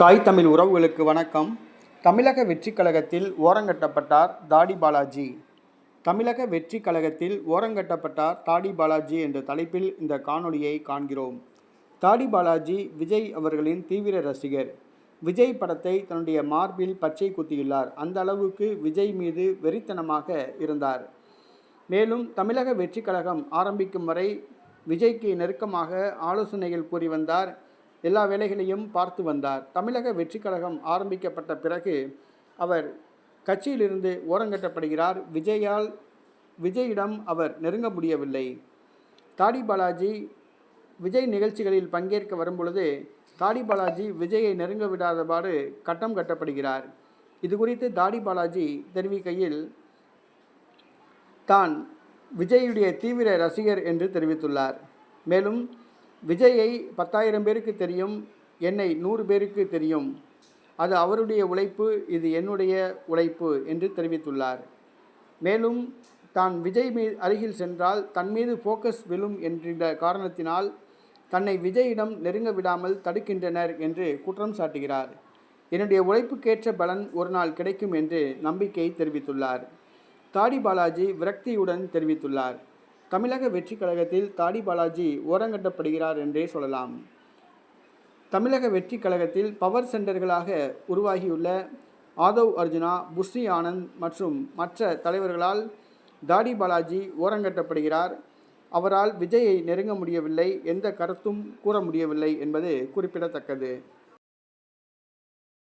தாய் தமிழ் உறவுகளுக்கு வணக்கம். தமிழக வெற்றி கழகத்தில் ஓரங்கட்டப்பட்டார் தாடி பாலாஜி. தமிழக வெற்றி கழகத்தில் ஓரங்கட்டப்பட்டார் தாடி பாலாஜி என்ற தலைப்பில் இந்த காணொளியை காண்கிறோம். தாடி பாலாஜி விஜய் அவர்களின் தீவிர ரசிகர். விஜய் படத்தை தன்னுடைய மார்பில் பச்சை குத்தியுள்ளார். அந்த அளவுக்கு விஜய் மீது வெறித்தனமாக இருந்தார். மேலும் தமிழக வெற்றி கழகம் ஆரம்பிக்கும் வரை விஜய்க்கு நெருக்கமாக ஆலோசனைகள் கூறி வந்தார் எல்லா வேலைகளையும் பார்த்து வந்தார். தமிழக வெற்றி கழகம் ஆரம்பிக்கப்பட்ட பிறகு அவர் கட்சியிலிருந்து ஓரங்கட்டப்படுகிறார் விஜயால் விஜயிடம் அவர் நெருங்க முடியவில்லை. தாடி பாலாஜி விஜய் நிகழ்ச்சிகளில் பங்கேற்க வரும்பொழுது தாடி பாலாஜி விஜயை நெருங்க விடாதவாறு கட்டம் கட்டப்படுகிறார். இது குறித்து தாடி பாலாஜி தெரிவிக்கையில் தான் விஜயுடைய தீவிர ரசிகர் என்று தெரிவித்துள்ளார். மேலும் விஜயை பத்தாயிரம் பேருக்கு தெரியும் என்னை நூறு பேருக்கு தெரியும். அது அவருடைய உழைப்பு இது என்னுடைய உழைப்பு என்று தெரிவித்துள்ளார். மேலும் தான் விஜய் மீ அருகில் சென்றால் தன் மீது ஃபோக்கஸ் விழும் என்கின்ற காரணத்தினால் தன்னை விஜயிடம் நெருங்க விடாமல் தடுக்கின்றனர் என்று குற்றம் சாட்டுகிறார். என்னுடைய உழைப்புக்கேற்ற பலன் ஒரு நாள் கிடைக்கும் என்று நம்பிக்கை தெரிவித்துள்ளார். தாடி பாலாஜி விரக்தியுடன் தெரிவித்துள்ளார். தமிழக வெற்றி கழகத்தில் தாடி பாலாஜி ஓரங்கட்டப்படுகிறார் என்றே சொல்லலாம். தமிழக வெற்றி கழகத்தில் பவர் சென்டர்களாக உருவாகியுள்ள ஆதவ் அர்ஜுனா புஸ்ரி ஆனந்த் மற்றும் மற்ற தலைவர்களால் தாடி பாலாஜி ஓரங்கட்டப்படுகிறார். அவரால் விஜயை நெருங்க முடியவில்லை எந்த கருத்தும் கூற முடியவில்லை என்பது குறிப்பிடத்தக்கது.